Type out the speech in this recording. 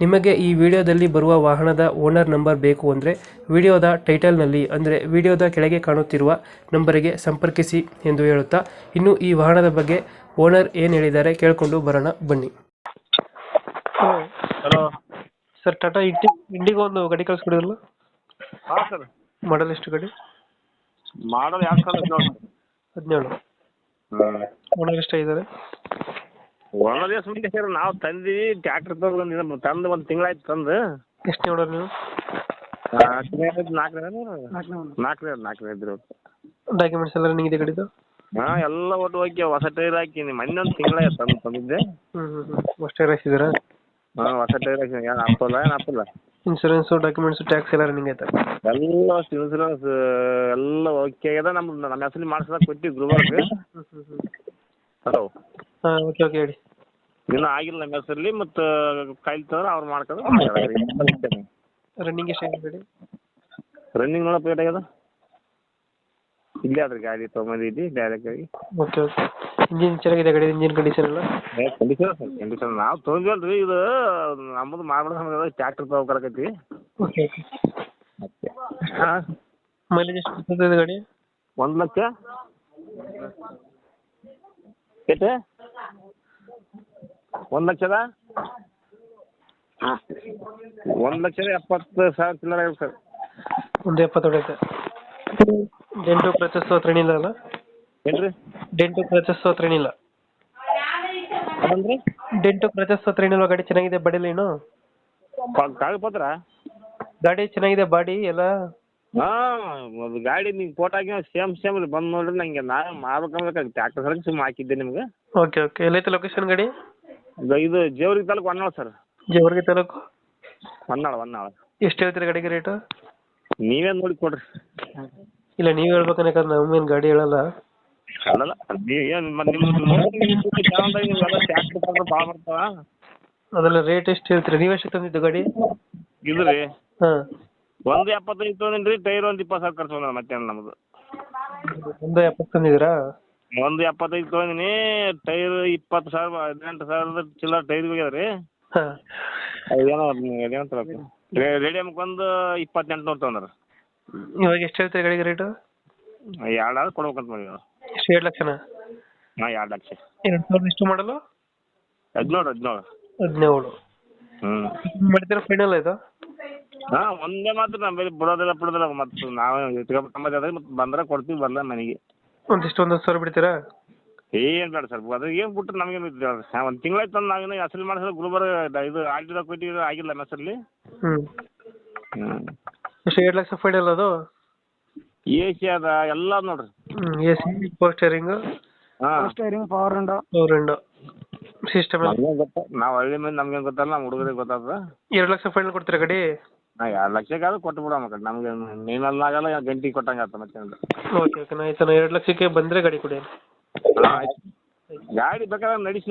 ನಿಮಗೆ ಈ ವಿಡಿಯೋದಲ್ಲಿ ಬರುವ ವಾಹನದ ಓನರ್ ನಂಬರ್ ಬೇಕು ಅಂದರೆ ವಿಡಿಯೋದ ಟೈಟಲ್ನಲ್ಲಿ ಅಂದರೆ ವಿಡಿಯೋದ ಕೆಳಗೆ ಕಾಣುತ್ತಿರುವ ನಂಬರಿಗೆ ಸಂಪರ್ಕಿಸಿ ಎಂದು ಹೇಳುತ್ತಾ ಇನ್ನು ಈ ವಾಹನದ ಬಗ್ಗೆ ಓನರ್ ಏನು ಹೇಳಿದ್ದಾರೆ ಕೇಳಿಕೊಂಡು ಬರೋಣ ಬನ್ನಿ. ಹಲೋ. ಸರ್ ಟಾಟಾ ಇಂಡಿ ಇಂಡಿಗೋ ಒಂದು ಗಾಡಿ ಕಳಿಸ್ಕೊಡಿದ್ರಲ್ಲ? ಹಾಂ ಸರ್. ಮಾಡಲ್ ಎಷ್ಟು ಗಾಡಿ? ಮಾಡೋದು ಯಾಕೆ ಹದಿನೇಳು. ಓನರ್ ಎಷ್ಟಾಗಿದ್ದಾರೆ? ಒಂದೇ ಸುಮ್ಮನೆ ಸರ್ ನಾವು ತಂದೀವಿ ಟ್ಯಾಕ್ಟ್ರ್ ತಗೊಂಡು ತಂದು ಒಂದು ತಿಂಗಳಾಯ್ತು ತಂದು. ಎಷ್ಟು ಓನರ್ ನೀವು? ನಾಲ್ಕನೇ ನಾಲ್ಕನೇ ನಾಲ್ಕನೇ ಇದ್ರು. ಡಾಕ್ಯುಮೆಂಟ್ಸ್ ಎಲ್ಲ ಇದೆ ಗಾಡಿದು ಹಾಂ ಎಲ್ಲ ಒಟ್ಟು ಹೋಗಿ ಹೊಸ ಟೈರ್ ಹಾಕೀನಿ. ಮೊನ್ನೆ ಒಂದು ತಿಂಗಳೇ ತಂದು ತಂದಿದ್ದೆ. ಹ್ಞೂ ಹ್ಞೂ ಹ್ಞೂ ಅಷ್ಟೇ ರೈಸಿದ್ದೀರಾ ಹಾಂ ಹೊಸ ಟೈರ್ ಹಾಕಿ ಏನು ಹಾಕೋಲ್ಲ ಏನು ಹಾಕೋಲ್ಲ ಇನ್ಶೂರೆನ್ಸು ಡಾಕ್ಯುಮೆಂಟ್ಸು ಟ್ಯಾಕ್ಸ್ ಎಲ್ಲ ಐತೆ? ಎಲ್ಲ ಇನ್ಶೂರೆನ್ಸ್ ಎಲ್ಲ ಓಕೆ ಆಗ್ಯದ. ನಮ್ಮ ನಮ್ಮ ಹೆಸರು ಮಾಡ್ಸೋದಕ್ಕೆ ಕೊಟ್ಟಿವಿ ಹ್ಞೂ ಹಲೋ ಹಾಂ ಓಕೆ ಓಕೆ ಹೇಳಿ. ಇನ್ನೂ ಆಗಿಲ್ಲ ನಮ್ಮ ಹೆಸರಲ್ಲಿ ಮತ್ತು ಕಾಯಿಲ್ ತಂದ್ರೆ ಅವ್ರು ಮಾಡ್ಕೊಂಡು ರನ್ನಿಂಗ್ ಎಷ್ಟು ಗಾಡಿ ರನ್ನಿಂಗ್ ನೋಡಪ್ಪ ಏಟಾಗ್ಯದ ಇಲ್ಲೇ ಅದ್ರ ಗಾಡಿ ತೊಗೊಂಬಂದಿದ್ದಿ ಡೈರೆಕ್ಟ್ ಆಗಿ. ಓಕೆ ಓಕೆ ಇಂಜಿನ್ ಚೆನ್ನಾಗಿದೆ ಗಾಡಿ ಇಂಜಿನ್ ಕಂಡೀಷನ್ ಎಲ್ಲ? ಕಂಡೀಷನ್ ಸರ್ ಕಂಡೀಷನ್ ನಾವು ತೊಗೊಂಡ್ವಲ್ರಿ ಇದು ನಮ್ಮದು ಮಾಡ್ಬಿಡ ಟ್ಯಾಕ್ಟರ್ ತೊಗೊಳಕತ್ತಿ ಓಕೆ ಓಕೆ ಹಾಂ. ಮೈಲೇಜ್ ಎಷ್ಟು ಬರ್ತದೆ ಗಾಡಿ? ಒಂದು ಲಕ್ಷ? ಎಷ್ಟು? ಒಂದು ಲಕ್ಷದ? ಒಂದ್ ಲಕ್ಷದ ಎಪ್ಪತ್ತು ಸಾವಿರ ಚಿಲ್ಲರೆ ಆಗಿದೆ ಸರ್. ಒಂದು ಎಪ್ಪತ್ತು ಹೊಡೆಯುತ್ತೆ. ಡೆಂಟು ಕ್ರಚಸ್ ಏನಿಲ್ಲ ಅಲ್ಲ? ಏನು ರೀ ಡೆಂಟು ಕ್ರಚಸ್ ಏನಿಲ್ಲ ಅದಂದ್ರೆ? ಡೆಂಟು ಕ್ರಚಸ್ ಏನಿಲ್ಲ ಗಾಡಿ ಚೆನ್ನಾಗಿದೆ ಬಾಡಿ ಏನು? ಕಾಗದ ಪತ್ರ? ಗಾಡಿ ಚೆನ್ನಾಗಿದೆ ಬಾಡಿ ಎಲ್ಲ? ಹಾಂ ಅದು ಗಾಡಿ ನೀವು ಫೋಟೋ ಹಾಕಿ ಸೇಮ್ ಸೇಮ್ ಬಂದು ನೋಡ್ರಿ ನಂಗೆ ನಾನು ಮಾಡ್ಬೇಕಂದ್ರೆ ಟ್ಯಾಕ್ಟರ್ ಸಲಕ್ಕೆ ಸುಮ್ಮನೆ ಹಾಕಿದ್ದೆ ನಿಮ್ಗೆ. Okay okay. ಎಲ್ಲೈತೆ ಲೊಕೇಶನ್ ಗಾಡಿ? ಇದು- ಇದು ಜೇವರ್ಗಿ ತಾಲೂಕು ಹೊನ್ನಾಳ ಸರ್. ಜೇವರ್ಗಿ ತಾಲೂಕು? ಹೊನ್ನಾಳ ಹೊನ್ನಾಳ. ಎಷ್ಟು ಹೇಳ್ತೀರಿ ಗಾಡಿಗೆ ರೇಟು? ನೀವೇ ನೋಡಿ ಕೊಡ್ರಿ. ಇಲ್ಲ ನೀವು ಹೇಳ್ಬೇಕನ್ನಕ ನಮ್ಮೇನು ಗಾಡಿ ಹೇಳಲ್ಲ. ಅಲ್ಲಲ್ಲ ನೀವು ಏನು ನಿಮ್ಮ ಭಾಳ ಬರ್ತಾವ ಅದೆಲ್ಲ ರೇಟ್ ಎಷ್ಟು ಹೇಳ್ತೀರಿ? ನೀವು ಎಷ್ಟು ತಂದಿದ್ದು ಗಾಡಿ? ಇದು ರೀ. ಹಾಂ. ಒಂದು ಎಪ್ಪತ್ತೈದು ತೊಗೊಂಡಿನಿ ರೀ ಟೈರ್ ಒಂದು ಇಪ್ಪತ್ತು ಸಾವಿರ ಖರ್ಚು ಬಂದ ಮತ್ತೆ ನಮ್ಮದು ಒಂದು ಎಪ್ಪತ್ತು ತಂದಿದ್ದೀರಾ? ಒಂದು ಎಪ್ಪತ್ತೈದು ತೊಗೊಂಡಿನಿ ಟೈರ್ ಇಪ್ಪತ್ತು ಸಾವಿರ ಹದಿನೆಂಟು ಸಾವಿರದ ಚಿಲ್ಲರ್ ಟೈರ್ ಹೋಗ್ಯದ ರೀ ಹಾಂ. ಅದೇನೋ ಅದೇನಂತಾರ ರೇಡಿಯಮ್ಗೆ ಒಂದು ಇಪ್ಪತ್ತೆಂಟು ನೂರು ತೊಗೊಂಡ್ರ. ಇವಾಗ ಎಷ್ಟು ಹೇಳ್ತೀರಿ ಗಾಡಿಗೆ ರೇಟು? ಎರಡು ಆದ್ರೆ ಕೊಡ್ಬೇಕಂತ ಮಾಡಿ ಎಷ್ಟು ಎರಡು ಲಕ್ಷನಾ? ಹಾಂ ಎರಡು ಲಕ್ಷ. ಎರಡು ಸಾವಿರದ ಎಷ್ಟು ಮಾಡಲು? ಹದಿನೇಳು ಹದಿನೇಳು. ಹದಿನೇಳು. ಹ್ಞೂ ಮಾಡಿದ್ರೆ ಫೈನಲ್ ಇದು? ಹಾಂ ಒಂದೇ ಮಾತ್ರ ನಮ್ಮ ಬಿಡೋದಿಲ್ಲ ಬಿಡೋದಿಲ್ಲ ಮತ್ತು ನಾವೇ ಇಟ್ಕೊಂಬಂದು ಮತ್ತೆ ಬಂದ್ರೆ ಕೊಡ್ತೀವಿ ಬರಲ್ಲ ಮನೆಗೆ. ಒಂದಿಷ್ಟು ಒಂದೊಂದು ಸಾವಿರ ಬಿಡ್ತೀರಾ? ಏನ್ ಬೇಡ ಸರ್ ಅದು ಏನ್ ಬಿಟ್ರೆ ನಮಗೇನು ಒಂದ್ ತಿಂಗಳಾಯ್ತು ತಂದು ನಾವೇನು ಅಸಲ್ ಮಾಡಿದ್ರೆ ಗುಲ್ಬರ್ಗ ಇದು ಆಗಿಲ್ಲ ಕೊಟ್ಟಿವಿ ಆಗಿಲ್ಲ ಮೆಸಲ್ಲಿ ಎರಡ್ ಹ್ಞೂ ಎಷ್ಟು ಎರಡು ಲಕ್ಷ ಫೈನಲ್ ಅದು? ಎ ಸಿ ಅದ ಎಲ್ಲ ನೋಡ್ರಿ. ಹ್ಞೂ ಎ ಸಿ ಪವರ್ ಸ್ಟೇರಿಂಗು ಹಾಂ. Steering power window power window system ನಮ್ಗೇನು ಗೊತ್ತ ನಾವು ಹಳ್ಳಿ ಮಂದಿ ನಮ್ಗೆ ಗೊತ್ತಲ್ಲ ನಮ್ಮ ಹುಡುಗರಿಗೆ ಗೊತ್ತಾದ ಎರಡು ಲಕ್ಷ ಫೈನಲ್ ಕೊಡ್ತೀರಾ ಗಾಡಿ? ಹಾಂ ಎರಡು ಲಕ್ಷಕ್ಕಾದ್ರೂ ಕೊಟ್ಟು ಬಿಡೋಣ ಕಡೆ. ನಮ್ಗೆ ನೀನಲ್ಲಿ ಆಗಲ್ಲ ಗಂಟಿ ಕೊಟ್ಟಂಗೆ ಆಯ್ತು ಮತ್ತೆ ಓಕೆ ಓಕೆ ಆಯ್ತು ನಾ ಎರಡು ಲಕ್ಷಕ್ಕೆ ಬಂದ್ರೆ ಗಾಡಿ ಕೊಡಿ. ಗಾಡಿ ಬೇಕಾದ್ರೆ ನಡೆಸಿ ನೋಡಿ.